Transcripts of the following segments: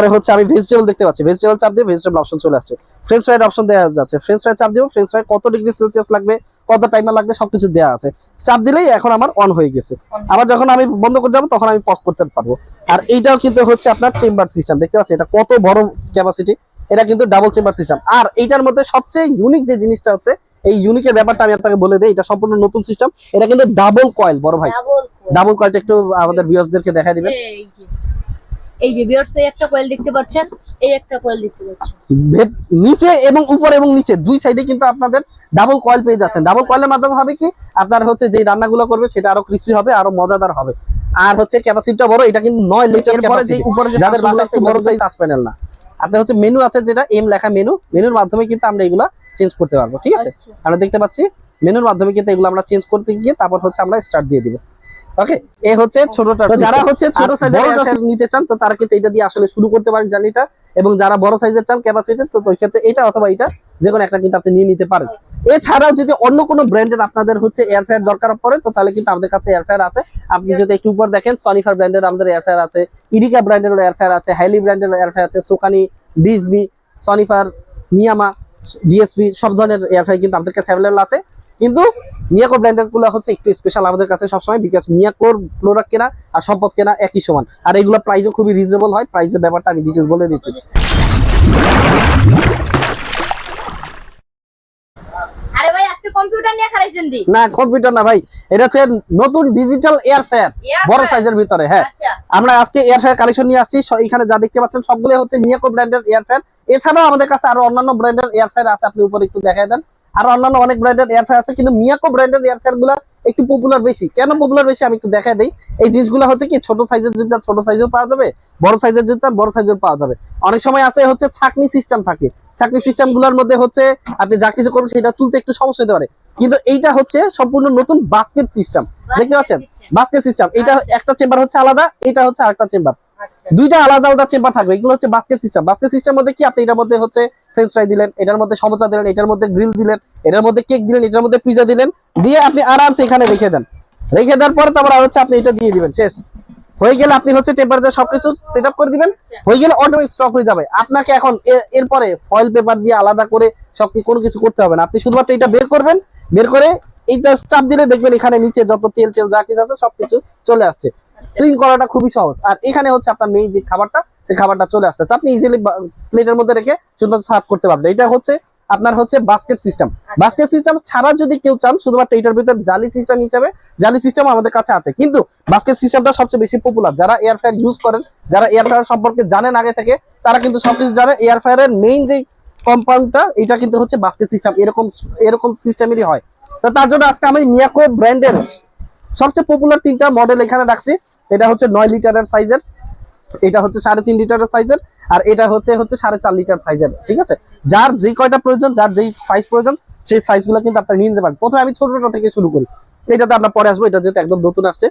তারপরে হচ্ছে আমি ভেজিটেবল দেখতে পাচ্ছি। ভেজিটেবল চাপ দিয়ে ভেজিটেবল অপশন চলে আসছে। ফ্রেঞ্চ ফ্রাইড অপশন দেওয়া যাচ্ছে। ফ্রেঞ্চ ফ্রাই চাপ দিব ফ্রেঞ্চ ফ্রাই কত ডিগ্রি সেলসিয়াস লাগবে কত টাইমার লাগবে সবকিছু দেওয়া আছে। চাপ দিলেই এখন আমার অন হয়ে গেছে। আবার যখন আমি বন্ধ করে যাব তখন আমি পজ করতে পারব। আর এইটাও কিন্তু হচ্ছে আপনার চেম্বার সিস্টেম দেখতে পাচ্ছি এটা কত বড় ক্যাপাসিটি এটা কিন্তু ডাবল চেম্বার সিস্টেম আর এইটার মধ্যে সবচেয়ে ইউনিক যে জিনিসটা হচ্ছে এই ইউনিকের ব্যাপারটা আমি আপনাকে বলে দিই এটা সম্পূর্ণ নতুন সিস্টেম এটা কিন্তু ডাবল কয়েল বড় ভাই। ডাবল কয়েলটা একটু আমাদের ভিউয়ার্সদেরকে দেখা দিবেন। এই যে বিয়ার্স এই একটা কয়েল দেখতে পাচ্ছেন এই একটা কয়েল দেখতে পাচ্ছেন। নিচে এবং উপর এবং নিচে দুই সাইডে কিন্তু আপনাদের ডাবল কয়েল পেয়ে যাচ্ছেন। ডাবল কয়েলের মাধ্যমে হবে কি আপনার হচ্ছে যে রান্নাগুলো করবে সেটা আরও ক্রিস্পি হবে আরও মজাদার হবে। আর হচ্ছে ক্যাপাসিটিটা বড় এটা কিন্তু নয় লিটার পরে যে উপরে যে যাদের বাসা আছে বড় সাইজ টাচ প্যানেল না। আপনার হচ্ছে মেনু আছে যেটা এম লেখা মেনু মেনুর মাধ্যমে কিন্তু আমরা এগুলা চেঞ্জ করতে পারব ঠিক আছে? আচ্ছা। আমরা দেখতে পাচ্ছি মেনুর মাধ্যমে কিন্তু এগুলো আমরা চেঞ্জ করতে গিয়ে তারপর হচ্ছে আমরা স্টার্ট দিয়ে দিব। ওকে এ হচ্ছে ছোটটা যারা হচ্ছে ছোট সাইজের নিতে চান তো তারা কিন্তু এটা দিয়ে আসলে শুরু করতে পারেন জার্নিটা এবং যারা বড় সাইজের চান ক্যাপাসিটি তো ওই ক্ষেত্রে এটা অথবা এটা যে কোনো একটা কিন্তু আপনি নিয়ে নিতে পারেন। এছাড়াও যদি অন্য কোনো ব্র্যান্ডের আপনাদের হচ্ছে এয়ার ফ্রায়ার দরকার পড়ে তো তাহলে কিন্তু আমাদের কাছে এয়ার ফ্রায়ার আছে। আপনি যদি একটু উপর দেখেন সনিফার ব্র্যান্ডের আমাদের এয়ার ফ্রায়ার আছে ইরিকা ব্র্যান্ডের এয়ার ফ্রায়ার আছে হাইলি ব্র্যান্ডের এয়ার ফ্রায়ার আছে সোকানি ডিজনি সনিফার নিয়ামা ডিএসপি সব ধরনের এয়ার ফ্রায়ার কিন্তু আমাদের কাছে অ্যাভেলেবল আছে। কিন্তু মিয়াকো ব্র্যান্ডেরগুলো হচ্ছে একটু স্পেশাল আমাদের কাছে সবসময় বিকজ মিয়াকোর প্রোডাক্ট কেনা আর সম্পদ কেনা একই সমান। আর এগুলো প্রাইসও খুবই রিজনেবল হয় প্রাইসের ব্যাপারটা আমি ডিটেলস বলে দিচ্ছি। আরে ভাই আজকে কম্পিউটার নিয়ে খারাইছেন দি। না কম্পিউটার না ভাই এটা হচ্ছে নতুন ডিজিটাল এয়ার ফ্রায়ার বড় সাইজের ভিতরে হ্যাঁ। আচ্ছা। আমরা আজকে এয়ার ফ্রায়ার কালেকশন নিয়ে আসছি এখানে যা দেখতে পাচ্ছেন সবগুলো হচ্ছে মিয়াকো ব্র্যান্ডের এয়ার ফ্রায়ার এছাড়াও আমাদের কাছে আরও অন্যান্য ব্র্যান্ডের এয়ার ফ্রায়ার আছে আপনি উপরে একটু দেখাই দেন। আর অন্যান্য অনেক ব্র্যান্ডের এয়ার ফ্রায়ার আছে কিন্তু মিয়াকো ব্র্যান্ডের এয়ার ফ্রায়ারগুলো একটু পপুলার বেশি। কেন পপুলার বেশি আমি একটু দেখাই দিই। এই জিনিসগুলো হচ্ছে কি ছোট সাইজের জুতা ছোট সাইজেও পাওয়া যাবে বড় সাইজের জুতা বড় সাইজের পাওয়া যাবে। অনেক সময় আছে হচ্ছে ছাকনি সিস্টেম থাকে। ছাকনি সিস্টেমগুলোর মধ্যে হচ্ছে আপনি যা কিছু করবেন সেটা তুলতে একটু সমস্যা হতে পারে। কিন্তু এইটা হচ্ছে সম্পূর্ণ নতুন বাস্কেট সিস্টেম দেখতে পাচ্ছেন? বাস্কেট সিস্টেম এটা আচ্ছা। একটা চেম্বার হচ্ছে আলাদা এটা হচ্ছে আরেকটা চেম্বার দুইটা আলাদা আলাদা চেম্বার থাকবে। এগুলো হচ্ছে বাস্কেট সিস্টেম বাস্কেট সিস্টেম মধ্যে কি আপনি এটার মধ্যে হচ্ছে ফ্রেঞ্চ ফ্রাই দিলেন এটার মধ্যে সমোসা দিলেন এটার মধ্যে গ্রিল দিলেন এটার মধ্যে কেক দিলেন এটার মধ্যে পিজা দিলেন দিয়ে আপনি আরামসে এখানে রেখে দেন। রেখে দেওয়ার পরে তারপর আর হচ্ছে আপনি এটা দিয়ে দিবেন শেষ। হয়ে গেলে আপনি হচ্ছে টেম্পারেচার সবকিছু সেট আপ করে দিবেন হয়ে গেলে অটোমেটিক স্টপ হয়ে যাবে। আপনাকে এখন এরপরে ফয়েল পেপার দিয়ে আলাদা করে সব কোনো কিছু করতে হবে না। আপনি শুধুমাত্র এটা বের করবেন বের করে এইটা চাপ দিলে দেখবেন এখানে নিচে যত তেল তেল যা কিছু আছে সবকিছু চলে আসছে। আচ্ছা। ক্লিন করাটা খুবই সহজ। আর এখানে হচ্ছে আপনার মেইন যে খাবারটা সেই খাবারটা চলে আসতেছে আপনি ইজিলি প্লেটের মধ্যে রেখে সুন্দর সার্ভ করতে পারবেন। এটা হচ্ছে আপনার হচ্ছে বাস্কেট সিস্টেম বাস্কেট সিস্টেম ছাড়া যদি কেউ চান শুধুমাত্র এটার ভিতর জালি সিস্টেম হিসেবে জালি সিস্টেম আমাদের কাছে আছে। কিন্তু বাস্কেট সিস্টেমটা সবচেয়ে বেশি পপুলার যারা এয়ার ফ্রায়ার ইউজ করেন যারা এয়ার ফ্রায়ার সম্পর্কে জানেন আগে থেকে তারা কিন্তু সবকিছু জানে এয়ার ফ্রায়ারের মেইন যে কম্পাউন্ডটা এটা কিন্তু হচ্ছে বাস্কেট সিস্টেম এরকম এরকম সিস্টেমেরই হয়। তো তার জন্য আজকে আমি মিয়াকো ব্র্যান্ডের সবচেয়ে পপুলার তিনটা মডেল এখানে রাখছি। এটা হচ্ছে নয় লিটারের সাইজের এটা হচ্ছে সাড়ে তিন লিটারের সাইজের আর এটা হচ্ছে হচ্ছে সাড়ে চার লিটার সাইজের ঠিক আছে? যার যে কয়টা প্রয়োজন, যার যেই সাইজ প্রয়োজন, সেই সাইজগুলো কিন্তু আপনারা নিয়ে নিতে পারেন। প্রথমে আমি ছোটটা থেকে শুরু করি। এটাতে আমরা পরে আসব, এটা যেহেতু একদম নতুন আসছে।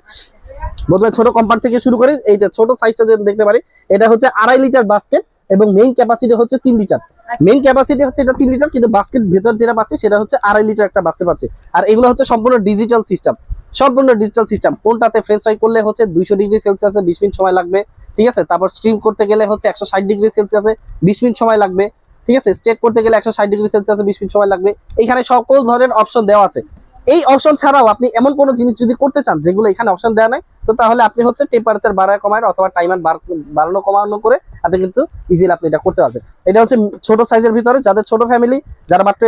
প্রথমে ছোট কোম্পানি থেকে শুরু করি, এইটা ছোট সাইজটা যদি দেখতে পারি, এটা হচ্ছে আড়াই লিটার বাস্কেট এবং মেইন ক্যাপাসিটি হচ্ছে তিন লিটার। মেইন ক্যাপাসিটি হচ্ছে এটা তিন লিটার, কিন্তু বাস্কেট ভেতর যেটা পাচ্ছে, সেটা হচ্ছে আড়াই লিটার একটা বাস্কেট পাচ্ছে। আর এগুলো হচ্ছে সম্পূর্ণ ডিজিটাল সিস্টেম সম্পূর্ণ ডিজিটাল সিস্টেম কোনটাতে ফ্রেঞ্চ ফ্রাই করলে হচ্ছে দুইশো ডিগ্রি সেলসিয়াসে বিশ মিনিট সময় লাগবে, ঠিক আছে? তারপর স্ট্রিম করতে গেলে হচ্ছে একশো ষাট ডিগ্রি সেলসিয়াসে বিশ মিনিট সময় লাগবে, ঠিক আছে? স্টেক করতে গেলে একশো ষাট ডিগ্রি সেলসিয়াসে বিশ মিনিট সময় লাগবে। এখানে সকল ধরনের অপশন দেওয়া আছে। এই অপশন ছাড়াও আপনি এমন কোনো জিনিস যদি করতে চান যেগুলো এখানে অপশন দেওয়া নাই, তো তাহলে আপনি হচ্ছে টেম্পারেচার বাড়ায় কমায় অথবা টাইমার বাড়ানো, কমানো করে আপনি কিন্তু ইজিলি আপনি এটা করতে পারবেন। এটা হচ্ছে ছোট সাইজের ভিতরে, যাদের ছোট ফ্যামিলি যারা মাত্র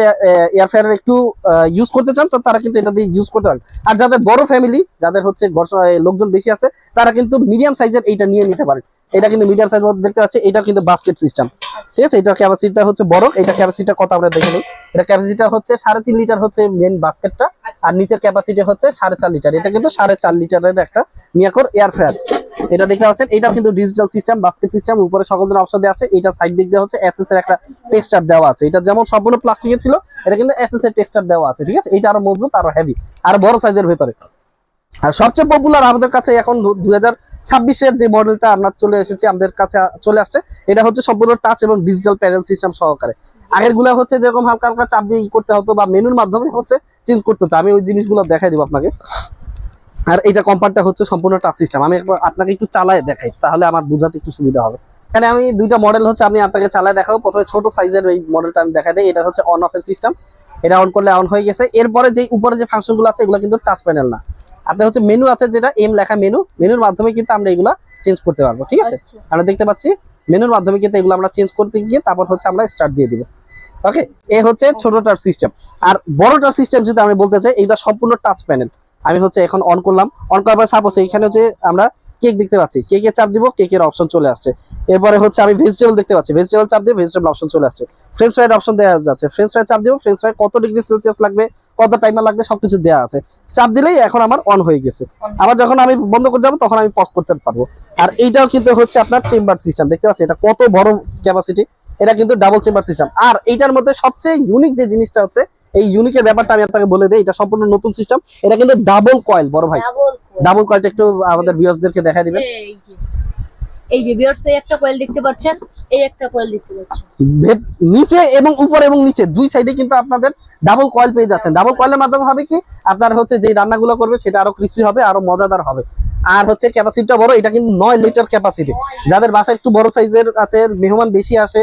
এয়ার ফ্রায়ার একটু ইউজ করতে চান, তো তারা কিন্তু এটা দিয়ে ইউজ করতে পারেন আর যাদের বড় ফ্যামিলি যাদের হচ্ছে ঘর লোকজন বেশি আছে, তারা কিন্তু মিডিয়াম সাইজের এইটা নিয়ে নিতে পারেন। এটা কিন্তু মিডিয়াম সাইজ মধ্যে দেখতে পাচ্ছি এটা কিন্তু বাস্কেট সিস্টেম ঠিক আছে? এটা ক্যাপাসিটিটা হচ্ছে বড়, এটা ক্যাপাসিটিটা কত আমরা দেখে নিই। এটা ক্যাপাসিটিটা হচ্ছে সাড়ে তিন লিটার হচ্ছে মেন বাস্কেটটা আর নিচের ক্যাপাসিটি হচ্ছে সাড়ে চার লিটার এটা কিন্তু সাড়ে চার লিটারের একটা মিয়াকোর এয়ার ফ্রায়ার এটা দেখতে পাচ্ছেন এটা কিন্তু ডিজিটাল সিস্টেম বাস্কেট সিস্টেম উপরে সকল ধরনের অপশন দেওয়া আছে। এটা সাইড দিক দিয়ে হচ্ছে এসএস এর একটা টেক্সচার দেওয়া আছে। এটা যেমন সম্পূর্ণ প্লাস্টিকের ছিল, এটা কিন্তু এসএস এর টেক্সচার দেওয়া আছে, ঠিক আছে? এটা আরও মজবুত, আরও হেভি আর বড় সাইজের ভেতরে। আর সবচেয়ে পপুলার আমাদের কাছে এখন দুই ছাব্বিশের যে মডেলটা আমরা চলে এসেছে, আমাদের কাছে চলে আসছে, এটা হচ্ছে সম্পূর্ণ টাচ এবং ডিজিটাল প্যানেল সিস্টেম সহকারে। আগেরগুলা হচ্ছে যেরকম হালকা হালকা চাপ দিয়ে করতে হতো বা মেনুর মাধ্যমে হচ্ছে চেঞ্জ করতে হতো। আমি ওই জিনিসগুলো দেখাই দিব আপনাকে। আর এটা কম্পাউন্ডটা হচ্ছে সম্পূর্ণ টাচ সিস্টেম আমি আপনাকে একটু চালায় দেখাই তাহলে আমার বোঝাতে একটু সুবিধা হবে। এখানে আমি দুইটা মডেল হচ্ছে আমি আপনাকে চালায় দেখাবো। প্রথমে ছোট সাইজের এই মডেলটা আমি দেখা দিই। এটা হচ্ছে অন অফের সিস্টেম এটা অন করলে অন হয়ে গেছে। এরপরে যে উপরে যে ফাংশনগুলো আছে এগুলো কিন্তু টাচ প্যানেল না। আপনার হচ্ছে মেনু আছে যেটা এম লেখা মেনু মেনুর মাধ্যমে কিন্তু আমরা এগুলা চেঞ্জ করতে পারব ঠিক আছে? আচ্ছা। আমরা দেখতে পাচ্ছি মেনুর মাধ্যমে কিন্তু এগুলো আমরা চেঞ্জ করতে গিয়ে তারপর হচ্ছে আমরা স্টার্ট দিয়ে দিব। ওকে এ হচ্ছে ছোটটার সিস্টেম আর বড়টার সিস্টেম যদি আমি বলতে চাই এটা সম্পূর্ণ টাচ প্যানেল আমি হচ্ছে এখন অন করলাম। অন করার পর সাপোজ এখানে যে আমরা কেক দেখতে পাচ্ছি কেকে চাপ দিব কেকের অপশন চলে আসছে। এরপরে হচ্ছে আমি ভেজিটেবল দেখতে পাচ্ছি ভেজিটেবল চাপ দিয়ে ভেজিটেবল অপশন চলে আসছে। ফ্রেঞ্চ ফ্রাইড অপশন দেওয়া যাচ্ছে। ফ্রেঞ্চ ফ্রাই চাপ দিব ফ্রেঞ্চ ফ্রাই কত ডিগ্রি সেলসিয়াস লাগবে কত টাইমার লাগবে সবকিছু দেওয়া আছে। চাপ দিলেই এখন আমার অন হয়ে গেছে। আবার যখন আমি বন্ধ করে যাব তখন আমি পজ করতে পারব। আর এইটাও কিন্তু হচ্ছে আপনার চেম্বার সিস্টেম দেখতে পাচ্ছি এটা কত বড় ক্যাপাসিটি এটা কিন্তু ডাবল চেম্বার সিস্টেম আর এইটার মধ্যে সবচেয়ে ইউনিক যে জিনিসটা হচ্ছে এই ইউনিকের ব্যাপারটা আমি আপনাকে বলে দিই এটা সম্পূর্ণ নতুন সিস্টেম এটা কিন্তু ডাবল কয়েল বড় ভাই। ডাবল কয়েলটা একটু আমাদের ভিউয়ার্সদেরকে দেখা দিবেন। এই যে এই একটা কয়েল দেখতে পাচ্ছেন এই একটা কয়েল দেখতে পাচ্ছেন। নিচে এবং উপরে এবং নিচে দুই সাইডে কিন্তু আপনাদের ডাবল কয়েল পেয়ে যাচ্ছেন। ডাবল কয়েলের মাধ্যমে হবে কি আপনার হচ্ছে যে রান্নাগুলো করবে সেটা আরও ক্রিস্পি হবে আরও মজাদার হবে। আর হচ্ছে ক্যাপাসিটিটা বড় এটা কিন্তু নয় লিটার ক্যাপাসিটি যাদের বাসায় একটু বড় সাইজের আছে মেহমান বেশি আসে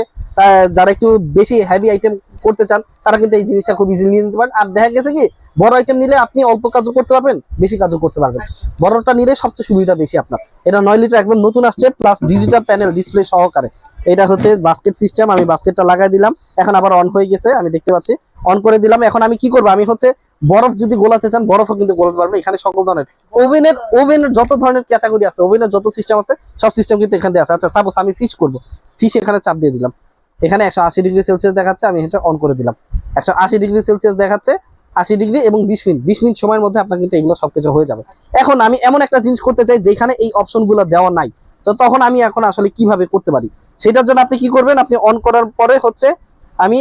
যারা একটু বেশি হেভি আইটেম করতে চান তারা কিন্তু এই জিনিসটা খুব ইজিলি নিয়ে নিতে পারেন। আর দেখা গেছে কি বড় আইটেম নিলে আপনি অল্প কাজও করতে পারবেন বেশি কাজও করতে পারবেন। বড়টা নিলে সবচেয়ে সুবিধা বেশি আপনার। এটা নয় লিটার একদম নতুন আসছে প্লাস ডিজিটাল প্যানেল ডিসপ্লে সহকারে। এটা হচ্ছে বাস্কেট সিস্টেম আমি বাস্কেটটা লাগাই দিলাম এখন আবার অন হয়ে গেছে আমি দেখতে পাচ্ছি। অন করে দিলাম এখন আমি কি করব? আমি হচ্ছে বরফ যদি গোলাতে চান, বরফও কিন্তু গোলাতে পারবেন। এখানে সকল ধরনের ওভেনের ওভেনের যত ধরনের ক্যাটাগরি আছে, ওভেনের যত সিস্টেম আছে, সব সিস্টেম কিন্তু এখানে আছে। আচ্ছা সাপোজ আমি ফিশ করব। ফিশ এখানে চাপ দিয়ে দিলাম। এখানে একশো আশি ডিগ্রি সেলসিয়াস দেখাচ্ছে, আমি এটা অন করে দিলাম। একশো আশি ডিগ্রি সেলসিয়াস দেখাচ্ছে, আশি ডিগ্রি এবং বিশ মিনিট। বিশ মিনিট সময়ের মধ্যে আপনার কিন্তু এগুলো সবকিছু হয়ে যাবে। এখন আমি এমন একটা জিনিস করতে চাই, যেখানে এই অপশনগুলো দেওয়া নাই। তো তখন আমি এখন আসলে কীভাবে করতে পারি? সেটার জন্য আপনি কি করবেন? আপনি অন করার পরে হচ্ছে আমি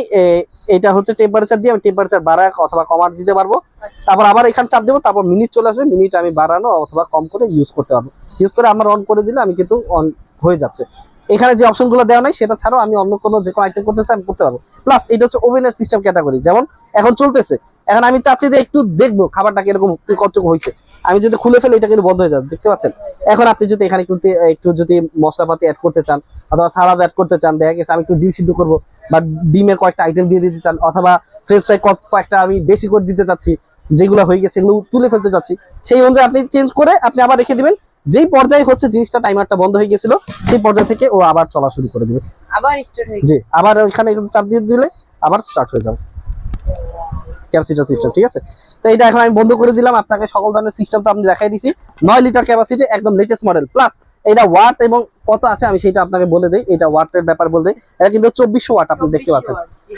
এটা হচ্ছে টেম্পারেচার দিয়ে আমি টেম্পারেচার বাড়া অথবা কমার দিতে পারব। আচ্ছা। তারপর আবার এখানে চাপ দেবো তারপর মিনিট চলে আসবে মিনিট আমি বাড়ানো অথবা কম করে ইউজ করতে পারব। ইউজ করে আমার অন করে দিলে আমি কিন্তু অন হয়ে যাচ্ছে। এখানে যে অপশনগুলো দেওয়া নাই সেটা ছাড়াও আমি অন্য কোনো যে কোনো আইটেম করতে চাই আমি করতে পারব। প্লাস এটা হচ্ছে ওভেনের সিস্টেম ক্যাটাগরি যেমন এখন চলতেছে। এখন আমি চাচ্ছি যে একটু দেখব খাবারটা কীরকম কতটুকু হয়েছে। আমি যদি খুলে ফেলে এটা কিন্তু বন্ধ হয়ে যাবে দেখতে পাচ্ছেন? এখন আপনি যদি এখানে একটু একটু যদি মশলাপাতি অ্যাড করতে চান অথবা সালাদ অ্যাড করতে চান দেখা গেছে আমি একটু ডিম সিদ্ধ করব বা ডিমের কয়েকটা আইটেম দিয়ে দিতে চান অথবা ফ্রেঞ্চ ফ্রাই কয়েকটা আমি বেশি করে দিতে চাচ্ছি যেগুলো হয়ে গেছে সেগুলো তুলে ফেলতে চাচ্ছি সেই অনুযায়ী আপনি চেঞ্জ করে আপনি আবার রেখে দিবেন। যেই পর্যায়ে হচ্ছে জিনিসটা টাইমারটা বন্ধ হয়ে গেছিল সেই পর্যায় থেকে ও আবার চলা শুরু করে দিবে। আবার স্টার্ট হয়ে জি আবার ওইখানে চাপ দিয়ে দিলে আবার স্টার্ট হয়ে যাবে। ক্যাপাসিটার সিস্টেম ঠিক আছে? তো এটা এখন আমি বন্ধ করে দিলাম আপনাকে সকল ধরনের সিস্টেম তো আমি দেখাই দিছি। নয় লিটার ক্যাপাসিটি একদম লেটেস্ট মডেল প্লাস এটা ওয়াট এবং কত আছে আমি সেটা আপনাকে বলে দিই এটা ওয়াটের ব্যাপার বলতে এটা কিন্তু চব্বিশশো ওয়াট আপনি দেখতে পাচ্ছেন।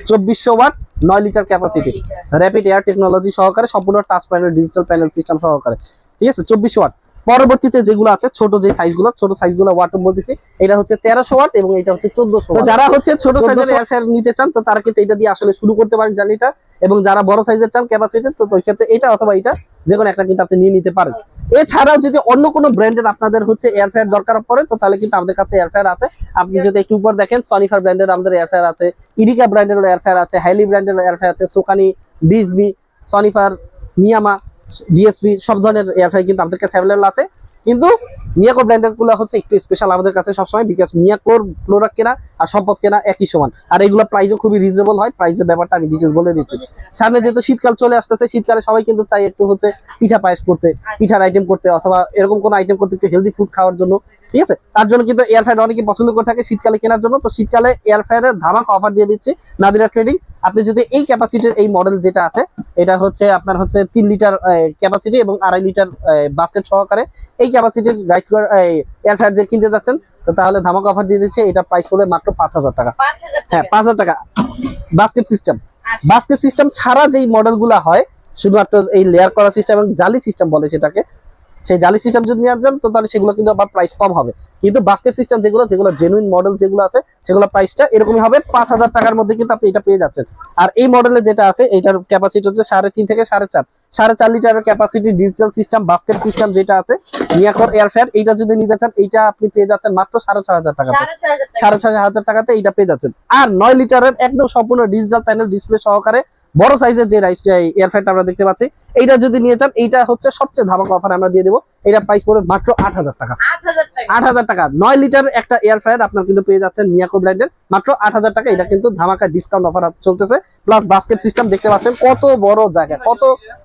চব্বিশশো ওয়াট নয় litre capacity rapid air technology সহকারে সম্পূর্ণ touch panel digital panel system সহকারে। ঠিক আছে? চব্বিশশো ওয়াট পরবর্তীতে যেগুলো আছে ছোট যে সাইজগুলো ছোট সাইজগুলো ওয়াট বলতেছি এটা হচ্ছে তেরোশো ওয়াট এবং এটা হচ্ছে চোদ্দশো যারা হচ্ছে ছোট সাইজের এয়ার ফ্যার নিতে চান তো তারা কিন্তু এটা দিয়ে আসলে শুরু করতে পারেন জার্নিটা এবং যারা বড় সাইজের চান ক্যাপাসিটি তো ওই ক্ষেত্রে এটা অথবা এটা যে কোনো একটা কিন্তু আপনি নিয়ে নিতে পারেন। এছাড়াও যদি অন্য কোনো ব্র্যান্ডের আপনাদের হচ্ছে এয়ার ফ্যার দরকার পড়ে তো তাহলে কিন্তু আমাদের কাছে এয়ার ফ্যার আছে। আপনি যদি একটু উপর দেখেন সনিফার ব্র্যান্ডের আমাদের এয়ার ফ্যার আছে ইরিকা ব্র্যান্ডের এয়ার ফ্যার আছে হাইলি ব্র্যান্ডের এয়ার ফ্যার আছে সোকানি ডিজনি সনিফার নিয়ামা ডিএসপি সব ধরনের এয়ার ফ্যার কিন্তু আমাদের কাছে অ্যাভেলেবল আছে। কিন্তু মিয়াকো ব্র্যান্ডেডগুলো হচ্ছে একটু স্পেশাল আমাদের কাছে সবসময় বিকজ মিয়াকোর প্রোডাক্ট কেনা আর সম্পদ কেনা একই সমান। আর এগুলো প্রাইসও খুবই রিজনেবল হয় প্রাইসের ব্যাপারটা আমি ডিটেলস বলে দিচ্ছি। সামনে যেহেতু শীতকাল চলে আসতেছে, শীতকালে সবাই কিন্তু চাই একটু হচ্ছে পিঠা পায়েস করতে, পিঠার আইটেম করতে অথবা এরকম কোনো আইটেম করতে একটু হেলদি ফুড খাওয়ার জন্য। ঠিক আছে? তার জন্য কিন্তু এয়ার ফ্রায়ার অনেকে পছন্দ করে থাকে শীতকালে কেনার জন্য। তো শীতকালে এয়ার ফ্রায়ারের ধামাক অফার দিয়ে দিচ্ছি নাদিরা ট্রেডিং আপনি যদি এই ক্যাপাসিটির এই মডেল যেটা আছে এটা হচ্ছে আপনার হচ্ছে তিন লিটার ক্যাপাসিটি এবং আড়াই লিটার বাস্কেট সহকারে এই ক্যাপাসিটির রাইস এয়ার ফ্রায়ার যে কিনতে যাচ্ছেন তো তাহলে ধামাক অফার দিয়ে দিচ্ছে। এটা প্রাইস পড়বে মাত্র পাঁচ হাজার টাকা। হ্যাঁ পাঁচ হাজার টাকা। Basket system. বাস্কেট সিস্টেম ছাড়া যেই মডেলগুলো হয় শুধুমাত্র এই লেয়ার করা সিস্টেম এবং জালি সিস্টেম বলে সেটাকে সেই জালি সিস্টেম যদি নিয়ে যান, তো তাহলে সেগুলো কিন্তু আবার প্রাইস কম হবে। কিন্তু বাস্কেট সিস্টেম যেগুলো যেগুলো জেনুইন মডেল যেগুলো আছে, সেগুলো প্রাইসটা এরকমই হবে। পাঁচ হাজার টাকার মধ্যে কিন্তু আপনি এটা পেয়ে যাচ্ছেন। আর এই মডেলে যেটা আছে, এটার ক্যাপাসিটি হচ্ছে সাড়ে তিন থেকে সাড়ে চার। সাড়ে চার লিটারের capacity digital system basket system যেটা আছে নিয়াকর এয়ারফেয়ার এইটা যদি নিতে চান এইটা আপনি পেয়ে যাচ্ছেন মাত্র সাড়ে ছয় হাজার টাকাতে। সাড়ে ছয় হাজার টাকা। সাড়ে ছয় হাজার টাকাতে এইটা পেয়ে যাচ্ছেন। আর নয় লিটারের একদম সম্পূর্ণ ডিজিটাল প্যানেল ডিসপ্লে সহকারে বড় সাইজের যে রাইস এয়ার ফ্যানটা আমরা দেখতে পাচ্ছি। এইটা যদি নিয়ে চান এইটা হচ্ছে সবচেয়ে ধামাকা অফার আমরা দিয়ে দেবো। এটা প্রাইস পড়বে মাত্র আট হাজার টাকা। আট হাজার টাকা। নয় লিটার একটা এয়ার ফ্রায়ার আপনার কিন্তু পেয়ে যাচ্ছেন মিয়াকো ব্র্যান্ডের মাত্র আট হাজার টাকা। এটা কিন্তু ধামাকা ডিসকাউন্ট অফার চলতেছে। প্লাস বাস্কেট সিস্টেম দেখতে পাচ্ছেন কত বড় জায়গা কত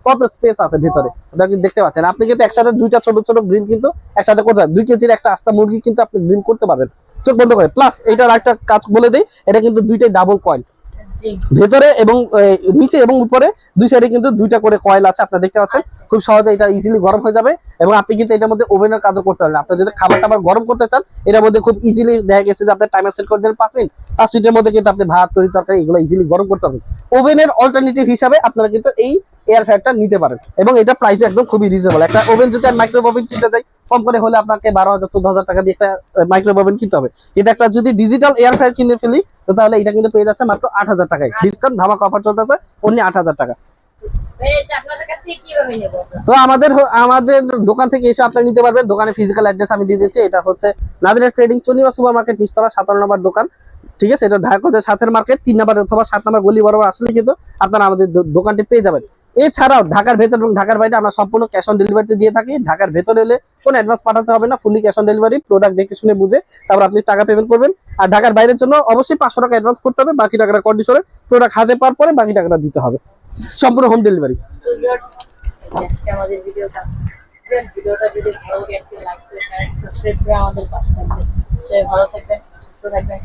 কত স্পেস আছে ভিতরে। কিন্তু দেখতে পাচ্ছেন। আপনি কিন্তু একসাথে দুইটা ছোট ছোট গ্রিল কিন্তু একসাথে করতে পারবেন। দুই কেজির একটা আস্তা মুরগি কিন্তু আপনি গ্রিল করতে পারবেন। চোখ বন্ধ করে। প্লাস এটার একটা কাজ বলে দিই এটা কিন্তু দুইটাই ডাবল কয়েল জি ভেতরে এবং নিচে এবং উপরে দুই সাইডে কিন্তু দুইটা করে কয়েল আছে আপনারা দেখতে পাচ্ছেন। খুব সহজে এটা ইজিলি গরম হয়ে যাবে এবং আপনি কিন্তু এটার মধ্যে ওভেনের কাজও করতে পারবেন। আপনি যদি খাবার টাবার গরম করতে চান এটার মধ্যে খুব ইজিলি দেখা গেছে যে আপনি টাইমার সেট করে দিলেন পাঁচ মিনিট। পাঁচ মিনিটের মধ্যে কিন্তু আপনি ভাত তৈরি তরকারি এগুলো ইজিলি গরম করতে পারবেন। ওভেনের অল্টারনেটিভ হিসাবে আপনারা কিন্তু এই এয়ার ফ্রায়ারটা নিতে পারেন এবং এটা প্রাইস একদম খুবই রিজনেবল একটা ওভেন যদি আর মাইক্রোওয়েভ ওভেন কিনতে যাই কম করে হলে আপনাকে বারো হাজার চোদ্দ হাজার টাকা দিয়ে একটা মাইক্রোওয়েভ ওভেন কিনতে হবে। কিন্তু একটা যদি ডিজিটাল এয়ার ফ্রায়ার কিনে ফেলি তো তাহলে এটা কিন্তু পেয়ে যাচ্ছে মাত্র আট হাজার টাকায়। ডিসকাউন্ট ধামাক অফার চলতেছে অন্য আট হাজার টাকা। ভাই এটা আপনাদের কাছে কীভাবে নেব? তো আমাদের আমাদের দোকান থেকে এসে আপনি নিতে পারবেন। দোকানে ফিজিক্যাল অ্যাড্রেস আমি দিয়ে দিচ্ছি এটা হচ্ছে নাদিরা ট্রেডিং চনিমা সুপার মার্কেট নিচতলা সাতান্ন নম্বর দোকান। ঠিক আছে এটা ঢাকা সাথের মার্কেট তিন নম্বর অথবা সাত নম্বর গলি বরাবর আসলে কিন্তু আপনারা আমাদের দোকানটি পেয়ে যাবেন। এছাড়াও ঢাকার ভেতর এবং ঢাকার বাইরে আমরা সম্পূর্ণ ক্যাশ অন ডেলিভারিতে দিয়ে থাকি। ঢাকার ভেতরে হলে কোনো অ্যাডভান্স পাঠাতে হবে না fully cash on delivery product দেখে শুনে বুঝে তারপর আপনি টাকা পেমেন্ট করবেন। আর ঢাকার বাইরের জন্য অবশ্যই পাঁচশো টাকা অ্যাডভান্স করতে হবে, বাকি টাকাটা কন্ডিশনে প্রোডাক্ট হাতে পাওয়ার পরে বাকি টাকাটা দিতে হবে। সম্পূর্ণ হোম ডেলিভারি ভালো থাকবেন। সুস্থ থাকবেন